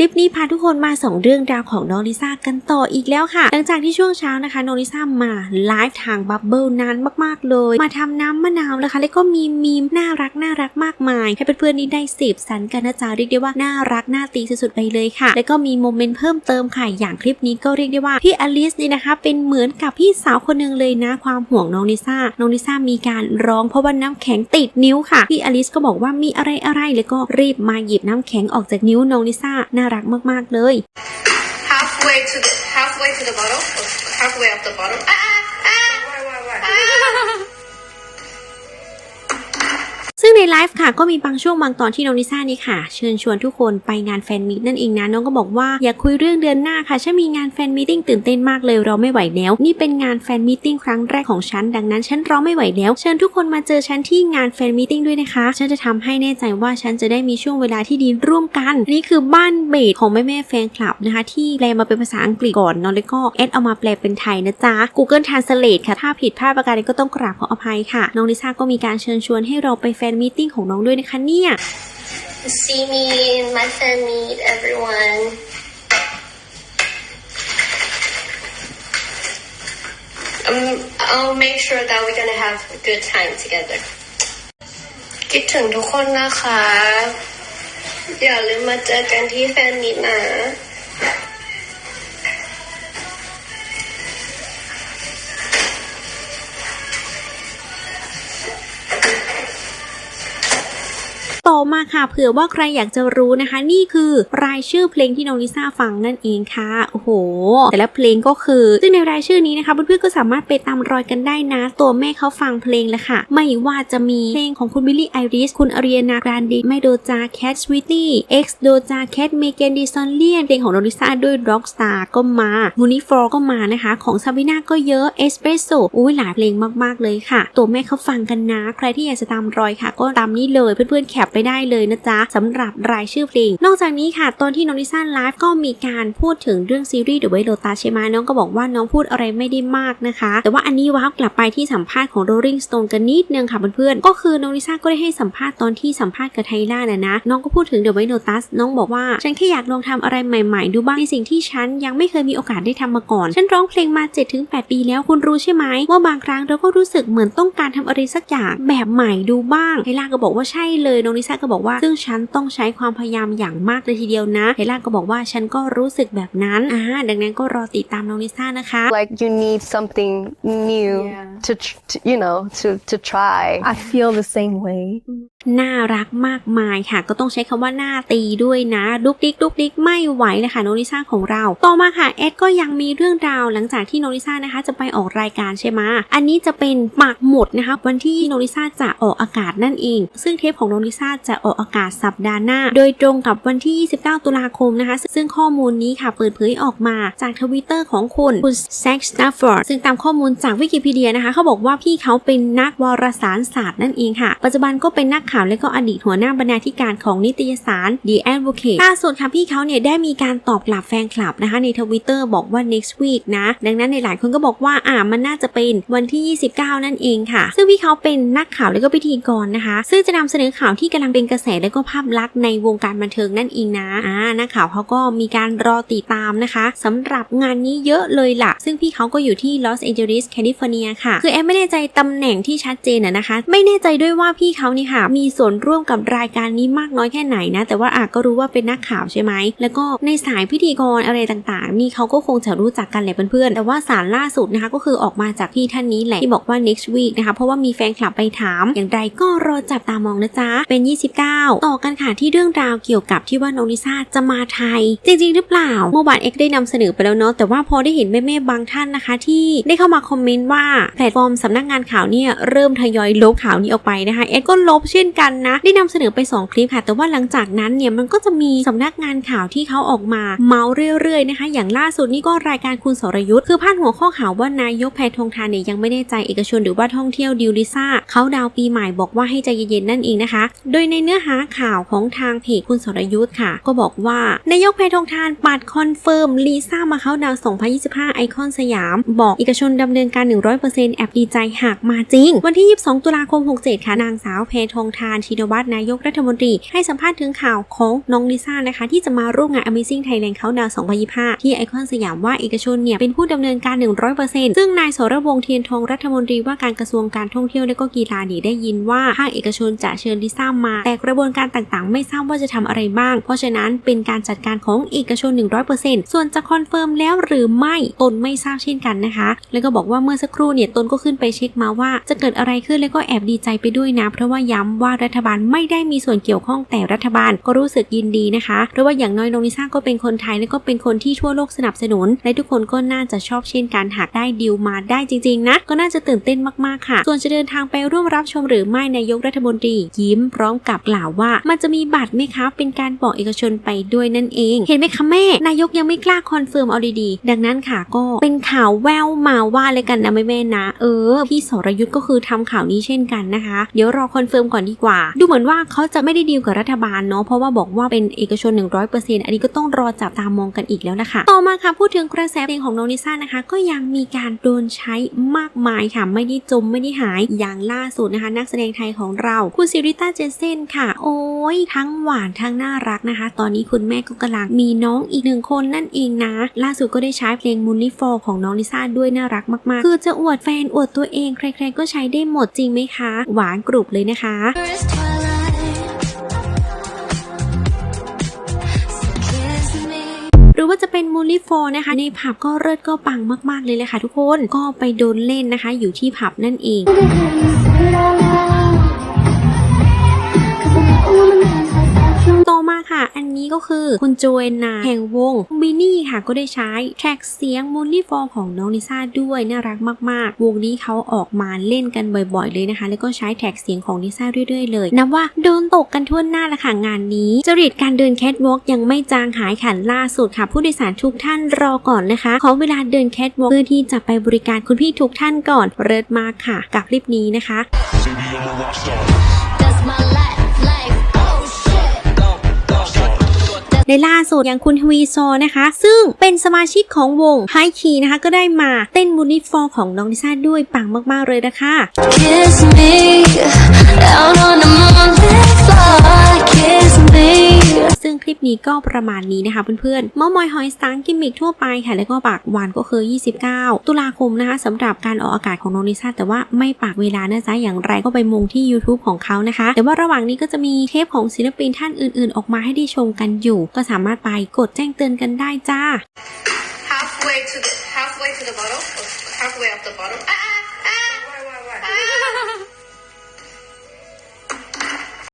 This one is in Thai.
ลิปนี้พาทุกคนมาส่งเรื่องราวของน้องลิซ่ากันต่ออีกแล้วค่ะ หลังจากที่ช่วงเช้านะคะน้องลิซ่ามาไลฟ์ทางบับเบิลนานมาก ๆ เลย มาทำน้ำมะนาวนะคะ แล้วก็มีมีมน่ารักน่ารักมากมาย ให้เพื่อนๆนี่ได้สืบสันกันนะจ๊ะเรียกได้ว่าน่ารักน่าตีสุดๆไปเลยค่ะ แล้วก็มีโมเมนต์เพิ่มเติมค่ะอย่างคลิปนี้ก็เรียกได้ว่าพี่อลิสนี่นะคะ เป็นเหมือนกับพี่สาวคนหนึ่งเลยนะ ความห่วงน้องลิซ่าน้องลิซ่ามีการร้องเพราะว่าน้ำแข็งติดนิ้วค่ะพี่อลิสก็บอกว่ามีอะไรอะไรแล้วก็รีบมาหยิบน้ำแข็งออกจากนิ้วน้องลิซ่าน่ารักมากๆเลย halfway to the halfway to the bottle, halfway up the bottle. Ah, ซึ่งในไลฟ์ค่ะก็มีบางช่วงบางตอนที่น้องลิซ่านี่ค่ะ เชิญชวนทุกคนไปงานแฟนมีตนั่นเองนะน้องก็บอกว่าอยากคุยเรื่องเดือนหน้าค่ะฉันมีงานแฟนมีติ้งตื่นเต้นมากเลยเราไม่ไหวแล้ว นี่เป็นงานแฟนมีติ้งครั้งแรกของฉันดังนั้นฉันรอไม่ไหวแล้ว เชิญทุกคนมาเจอฉันที่งานแฟนมีติ้งด้วยนะคะฉันจะทำให้แน่ใจว่าฉันจะได้มีช่วงเวลาที่ดีร่วมกัน นี่คือบ้านเบสของแม่แม่แฟนคลับนะคะ ที่แปลมาเป็นภาษาอังกฤษก่อนเนาะแล้วก็แอดเอามาแปลเป็นไทยนะจ๊ะ Google Translate ค่ะถ้าผิดพลาดประการใดก็ต้องกราบขออภัยค่ะน้องลิซ่าก็มีการเชิญชวนให้เราไปแฟนนมีติ้งของน้องด้วยนะคะเนี่ย See me in my fan meet, everyone. Um, I'll make sure that we're gonna have a good time together. คิดถึงทุกคนนะคะ อย่าลืมมาเจอกันที่แฟนมิตนะ ต่อมาค่ะเผื่อว่าใครอยากจะรู้นะคะ นี่คือรายชื่อเพลงที่น้องลิซ่าฟังนั่นเองค่ะโอ้โห แต่ละเพลงก็คือซึ่งในรายชื่อนี้นะคะเพื่อนๆก็สามารถไปตามรอยกันได้นะ ตัวแม่เขาฟังเพลงแล้วค่ะ ไม่ว่าจะมีเพลงของคุณบิลลี่ไอริสคุณอารีนากรานดีไม่โดจาแคทสวีตี้เอ็กซ์โดจาแคทเมเกนดิซอนเลียนเพลงของน้องลิซ่าด้วยร็อกสตาร์ก็มามูนิฟอร์ก็มานะคะ ของซาบิน่าก็เยอะเอสเปรสโซอุ้ยหลายเพลงมากๆเลยค่ะ ตัวแม่เขาฟังกันนะ ใครที่อยากจะตามรอยค่ะ ก็ตามนี้เลยเพื่อนๆแคปไปได้เลยนะจ๊ะสำหรับรายชื่อเพลง นอกจากนี้ค่ะ ตอนที่น้องลิซ่าไลฟ์ก็มีการพูดถึงเรื่องซีรีส์ The Way Lotus ใช่ไหมน้องก็บอกว่าน้องพูดอะไรไม่ได้มากนะคะ แต่ว่าอันนี้ว้าวกลับไปที่สัมภาษณ์ของ Rolling Stone กันนิดนึงค่ะเพื่อนๆก็คือน้องลิซ่าก็ได้ให้สัมภาษณ์ตอนที่สัมภาษณ์กับไทล่าน่ะนะน้องก็พูดถึง The Way Lotus น้องบอกว่าฉันแค่อยากลองทำอะไรใหม่ๆ ดูบ้างในสิ่งที่ฉันยังไม่เคยมีโอกาสได้ทำมาก่อน ฉันร้องเพลงมา 7-8 ปีแล้วคุณรู้ใช่ไหมว่าบางครั้งเราก็รู้สึกเหมือนต้องการทำอะไรสักอย่างแบบใหม่ดูบ้างไทล่าก็บอกว่าใช่เลยน้องลิซ่าก็บอกว่า ซึ่งฉันต้องใช้ความพยายามอย่างมากเลยทีเดียวนะไทล่าก็บอกว่าฉันก็รู้สึกแบบนั้นอ่าดังนั้นก็รอติดตามน้องลิซ่านะคะ like you need something new Yeah. to, tr- to you know to to try I feel the same way. น่ารักมากมายค่ะ ก็ต้องใช้คำว่าหน้าตีด้วยนะดุกดิกดุกดิกไม่ไหวนะคะโน้องลิซ่าของเรา ต่อมาค่ะแอดก็ยังมีเรื่องราวหลังจากที่โน้องลิซ่านะคะ จะไปออกรายการใช่ไหมอันนี้จะเป็นปากหมดนะคะวันที่โน้องลิซ่าจะออกอากาศนั่นเอง ซึ่งเทปของโน้องลิซ่าจะออกอากาศสัปดาห์หน้า โดยตรงกับวันที่ 29 ตุลาคมนะคะ ซึ่งข้อมูลนี้ค่ะเปิดเผยออกมาจากทวิตเตอร์ของคุณคุณแซคสตาฟฟอร์ดซึ่งตามข้อมูลจากวิกิพีเดียนะคะเขาบอกว่าพี่เขาเป็นนักวารสารศาสตร์นั่นเองค่ะ ปัจจุบันก็เป็นนักข่าวและก็อดีตหัวหน้าบรรณาธิการของนิตยสาร The Advocate ล่าสุดค่ะพี่เขาเนี่ยได้มีการตอบกลับแฟนคลับนะคะในทวิตเตอร์บอกว่า next week นะ ดังนั้นในหลายคนก็บอกว่าอ่ามันน่าจะเป็นวันที่ 29 นั่นเองค่ะ ซึ่งพี่เขาเป็นนักข่าวและก็พิธีกรนะคะ ซึ่งจะนำเสนอข่าวที่กำลังเป็นกระแสและก็ภาพลักษณ์ในวงการบันเทิงนั่นเองนะอ่านักข่าวเขาก็มีการรอติดตามนะคะสำหรับงานนี้เยอะเลยล่ะ ซึ่งพี่เขาก็อยู่ที่ลอสแองเจลิสแคลิฟอร์เนียค่ะ คือแอมไม่แน่ใจตำแหน่งที่ชัดเจนนะคะ ไม่แน่ใจด้วยว่าพี่เขานี่ค่ะมีีส่วนร่วมกับรายการนี้มากน้อยแค่ไหนนะ แต่ว่าอาก็รู้ว่าเป็นนักข่าวใช่ไหม แล้วก็ในสายพิธีกรอะไรต่างๆ นี่เขาก็คงจะรู้จักกันแหละเพื่อนๆ แต่ว่าสารล่าสุดนะคะ ก็คือออกมาจากพี่ท่านนี้แหละที่บอกว่า next week นะคะ เพราะว่ามีแฟนคลับไปถาม อย่างไรก็รอจับตามองนะจ๊ะ เป็น 29 ต่อกันค่ะที่เรื่องราวเกี่ยวกับที่ว่าน้องลิซ่าจะมาไทย จริงๆ หรือเปล่า เมื่อวานเอ็กได้นำเสนอไปแล้วเนาะ แต่ว่าพอได้เห็นแม่ๆบางท่านนะคะ ที่ได้เข้ามาคอมเมนต์ว่าแพลตฟอร์มสำนักงานข่าวเนี่ยเริ่มทยอยลบข่าวนี้ออกไปนะคะเอ็กก็ลบเช่นกันนะ ได้นำเสนอไป 2 คลิปค่ะ แต่ว่าหลังจากนั้นเนี่ยมันก็จะมีสำนักงานข่าวที่เขาออกมาเมาเรื่อยๆนะคะ อย่างล่าสุดนี่ก็รายการคุณสรยุทธ์คือพาดหัวข้อข่าวว่านายกแพทองทานเนี่ยยังไม่แน่ใจเอกชนหรือว่าท่องเที่ยวดิวลิซ่าเขาดาวปีใหม่บอกว่าให้ใจเย็นๆนั่นเองนะคะ โดยในเนื้อหาข่าวของทางเพจคุณสรยุทธ์ค่ะ ก็บอกว่านายกแพทองทานปัดคอนเฟิร์มลิซ่ามาเขาดาว 2025 ไอคอนสยาม บอกเอกชนดำเนินการ 100%แอบดีใจหากมาจริง วันที่ 22 ตุลาคม 67 ค่ะนางสาวแพทองททานชินวัตรนายกรัฐมนตรีให้สัมภาษณ์ถึงข่าวของน้องลิซ่านะคะที่จะมาร่วมงาน Amazing Thailand เขาดาว2025 ที่ไอคอนสยามว่าเอกชนเนี่ยเป็นผู้ดำเนินการ 100%ซึ่งนายสรวงเทียนทองรัฐมนตรีว่าการกระทรวงการท่องเที่ยวและก็กีฬานี่ได้ยินว่าภาคเอกชนจะเชิญลิซ่ามา แต่กระบวนการต่างๆ ไม่ทราบว่าจะทำอะไรบ้าง เพราะฉะนั้นเป็นการจัดการของเอกชน 100%ส่วนจะคอนเฟิร์มแล้วหรือไม่ตนไม่ทราบเช่นกันนะคะ แล้วก็บอกว่าเมื่อสักครู่เนี่ยตนก็ขึ้นไปเช็คมาว่าจะเกิดอะไรขึ้นแล้วก็แอบดีใจไปด้วยนะ เพราะว่าย้ำว่ารัฐบาลไม่ได้มีส่วนเกี่ยวข้องแต่รัฐบาลก็รู้สึกยินดีนะคะเพราะว่าอย่างน้อยน้องลิซ่าก็เป็นคนไทยและก็เป็นคนที่ทั่วโลกสนับสนุน และทุกคนก็น่าจะชอบเช่นกันหากได้ดีลมาได้จริงๆนะก็น่าจะตื่นเต้นมากๆค่ะ ส่วนจะเดินทางไปร่วมรับชมหรือไม่นายกรัฐมนตรี ยิ้มพร้อมกับกล่าวว่า มันจะมีบัตรไหมคะเป็นการบอกเอกชนไปด้วยนั่นเอง เห็นไหมคะแม่ นายกยังไม่กล้าคอนเฟิร์มเอาดีๆดังนั้นค่ะก็เป็นข่าวแววมาว่าเลยกันนะแม่แม่ๆนะ เออพี่สรยุทธ์ก็คือทำข่าวนี้เช่นกันนะคะ เดี๋ยวรอคอนเฟิร์มก่อนดีกว่า ดูเหมือนว่าเขาจะไม่ได้ดีลกับรัฐบาลเนาะเพราะว่าบอกว่าเป็นเอกชน 100%อันนี้ก็ต้องรอจับตามองกันอีกแล้วนะคะ ต่อมาค่ะพูดถึงกระแสเพลงของน้องลิซ่านะคะ ก็ยังมีการโดนใช้มากมายค่ะไม่ได้จมไม่ได้หายอย่างล่าสุดนะคะ นักแสดงไทยของเรา คุณซิริต้าเจนเซนค่ะ โอ้ยทั้งหวานทั้งน่ารักนะคะ ตอนนี้คุณแม่ก็กำลังมีน้องอีกหนึ่งคนนั่นเองนะ ล่าสุดก็ได้ใช้เพลงมูนลี่ฟอของน้องลิซ่าด้วยน่ารักมากๆ คือจะอวดแฟนอวดตัวเองใครๆก็ใช้ได้หมดจริงไหมคะ หวานกรุบเลยนะคะหรือว่าจะเป็นมูลลี่โฟนะคะ ในผับก็เลิศก็ปังมากๆเลยเลยค่ะทุกคนก็ไปโดนเล่นนะคะ อยู่ที่ผับนั่นเอง คือคุณโจเอนนาแห่งวงมินี่ค่ะก็ได้ใช้แทร็กเสียงมูลลี่ฟอของน้องลิซ่าด้วยน่ารักมากๆ วงนี้เขาออกมาเล่นกันบ่อยๆเลยนะคะ แล้วก็ใช้แทร็กเสียงของลิซ่าเรื่อยๆ เลยนับว่าโดนตกกันทั่วหน้าละค่ะงานนี้ จริตการเดินแคทวอล์กยังไม่จางหายค่ะล่าสุดค่ะ ผู้โดยสารทุกท่านรอก่อนนะคะ ขอเวลาเดินแคทวอล์กเพื่อที่จะไปบริการคุณพี่ทุกท่านก่อนเริศมากค่ะ กับคลิปนี้นะคะ ในล่าสุดอย่างคุณทวีโซนะคะ ซึ่งเป็นสมาชิกของวงไฮคีนะคะ ก็ได้มาเต้นมูนิฟอร์ของน้องลิซ่าด้วยปังมากๆเลยนะคะ Kiss me. down on the moonlit floor. นี้ก็ประมาณนี้นะคะเพื่อนๆเมามอยหอยสตางกิมมิกทั่วไปค่ะแล้วก็ปากวันก็คือ 29 ตุลาคมนะคะสำหรับการออกอากาศของน้องลิซ่าแต่ว่าไม่ปากเวลานะจ๊ะอย่างไรก็ไปมงที่ YouTube ของเขานะคะ แต่ว่าระหว่างนี้ก็จะมีเทปของศิลปินท่านอื่นๆ ออกมาให้ได้ชมกันอยู่ ก็สามารถไปกดแจ้งเตือนกันได้จ้า halfway to the halfway to the bottle halfway up the bottle